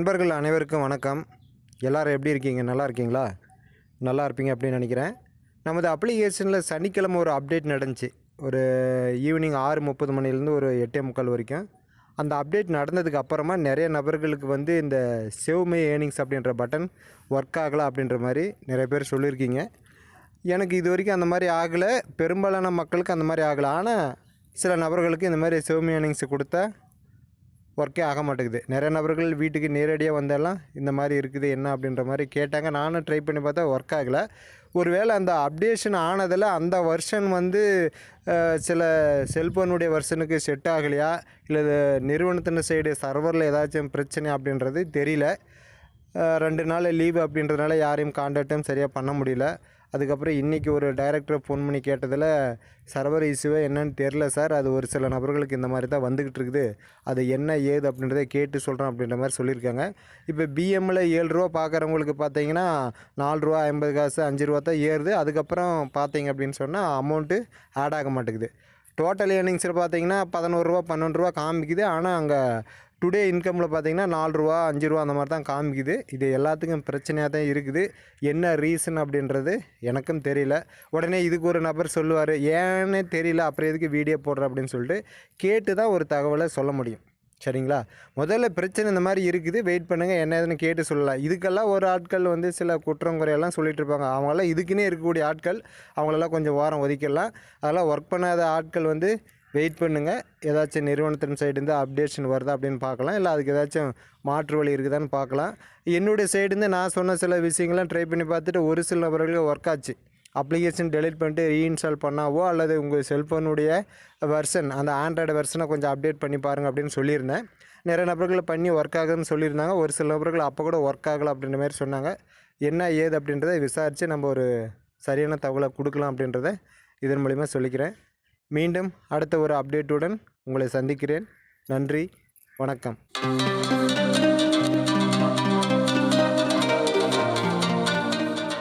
நண்பர்கள் அனைவருக்கும் வணக்கம். எல்லாரும் எப்படி இருக்கீங்க? நல்லா இருக்கீங்களா? நல்லா இருப்பீங்க அப்படின்னு நினைக்கிறேன். நமது அப்ளிகேஷனில் சனிக்கிழமை ஒரு அப்டேட் நடந்துச்சு. ஒரு ஈவினிங் ஆறு முப்பது மணிலேருந்து ஒரு எட்டே முக்கால் வரைக்கும். அந்த அப்டேட் நடந்ததுக்கு அப்புறமா நிறைய நபர்களுக்கு வந்து இந்த சேவ்மை ஏர்னிங்ஸ் அப்படின்ற பட்டன் ஒர்க் ஆகலை அப்படின்ற மாதிரி நிறைய பேர் சொல்லியிருக்கீங்க. எனக்கு இது வரைக்கும் அந்த மாதிரி ஆகலை. பெரும்பாலான மக்களுக்கு அந்த மாதிரி ஆகலை. ஆனால் சில நபர்களுக்கு இந்த மாதிரி சேவ் ஏர்னிங்ஸை ஏர்னிங்ஸ் கொடுத்தா ஒர்க்கே ஆக மாட்டேங்குது. நிறைய நபர்கள் வீட்டுக்கு நேரடியாக வந்தெல்லாம் இந்த மாதிரி இருக்குது என்ன அப்படின்ற மாதிரி கேட்டாங்க. நானும் ட்ரை பண்ணி பார்த்தா ஒர்க் ஆகலை. ஒருவேளை அந்த அப்டேஷன் ஆனதில் அந்த வெர்ஷன் வந்து சில செல்ஃபோனுடைய வெர்ஷனுக்கு செட் ஆகலையா? இல்லை இது நிறுவனத்தின் சைடு சர்வரில் ஏதாச்சும் பிரச்சனை அப்படின்றது தெரியல. ரெண்டு நாள் லீவு அப்படின்றதுனால யாரையும் காண்டாக்டும் சரியாக பண்ண முடியல. அதுக்கப்புறம் இன்றைக்கி ஒரு டைரக்டரை ஃபோன் பண்ணி கேட்டதில் சர்வர் இஷ்யூவே என்னன்னு தெரில சார் அது ஒரு சில நபர்களுக்கு இந்த மாதிரி தான் வந்துக்கிட்டு இருக்குது. அது என்ன ஏது அப்படின்றத கேட்டு சொல்கிறேன் அப்படின்ற மாதிரி சொல்லியிருக்காங்க. இப்போ பிஎம்மில் ஏழு ரூபா பார்க்குறவங்களுக்கு பார்த்தீங்கன்னா நாலு ரூபா ஐம்பது காசு அஞ்சு ரூபா தான் ஏறுது. அதுக்கப்புறம் பார்த்தீங்க அப்படின்னு சொன்னால் அமௌண்ட்டு ஆட் ஆக மாட்டேங்குது. டோட்டல் ஏர்னிங்ஸில் பார்த்தீங்கன்னா பதினோரு ரூபா பன்னெண்டு ரூபா காமிக்குது. ஆனால் அங்கே டுடே இன்கமில் பார்த்தீங்கன்னா நாலு ரூபா அஞ்சு ரூபா அந்த மாதிரி தான் காமிக்குது. இது எல்லாத்துக்கும் பிரச்சனையாக தான் இருக்குது. என்ன ரீசன் அப்படின்றது எனக்கும் தெரியல. உடனே இதுக்கு ஒரு நபர் சொல்லுவார் ஏன்னே தெரியல அப்புறம் எதுக்கு வீடியோ போடுற? அப்படின்னு சொல்லிட்டு கேட்டு தான் ஒரு தகவலை சொல்ல முடியும். சரிங்களா? முதல்ல பிரச்சனை இந்த மாதிரி இருக்குது. வெயிட் பண்ணுங்கள் என்ன ஏதுன்னு கேட்டு சொல்லலாம். இதுக்கெல்லாம் ஒரு ஆட்கள் வந்து சில குற்றம் குறையெல்லாம் சொல்லிட்டு இருப்பாங்க. அவங்களாம் இதுக்குன்னே இருக்கக்கூடிய ஆட்கள் அவங்களெல்லாம் கொஞ்சம் வாரம் ஒதுக்கிடலாம். அதெல்லாம் ஒர்க் பண்ணாத ஆட்கள் வந்து வெயிட் பண்ணுங்கள் ஏதாச்சும் நிறுவனத்தின் சைடுந்து அப்டேஷன் வருதா அப்படின்னு பார்க்கலாம். இல்லை அதுக்கு ஏதாச்சும் மாற்று வழி இருக்குதான்னு பார்க்கலாம். என்னுடைய சைடுந்து நான் சொன்ன சில விஷயங்கள்லாம் ட்ரை பண்ணி பார்த்துட்டு ஒரு சில நபர்களுக்கு ஒர்க் ஆச்சு. அப்ளிகேஷன் டெலிட் பண்ணிட்டு ரீஇன்ஸ்டால் பண்ணாவோ அல்லது உங்கள் செல்ஃபோனுடைய வெர்ஷன் அந்த ஆண்ட்ராய்டு வெர்ஷனை கொஞ்சம் அப்டேட் பண்ணி பாருங்கள் அப்படின்னு சொல்லியிருந்தேன். நிறைய நபர்கள் பண்ணி ஒர்க் ஆகுதுன்னு சொல்லியிருந்தாங்க. ஒரு சில நபர்கள் அப்போ கூட ஒர்க் ஆகலை அப்படின்ற மாதிரி சொன்னாங்க. என்ன ஏது அப்படின்றத விசாரித்து நம்ம ஒரு சரியான தகவலை கொடுக்கலாம் அப்படின்றத இதன் மூலிமா சொல்லிக்கிறேன். மீண்டும் அடுத்த ஒரு அப்டேட்டுடன் உங்களை சந்திக்கிறேன். நன்றி வணக்கம்.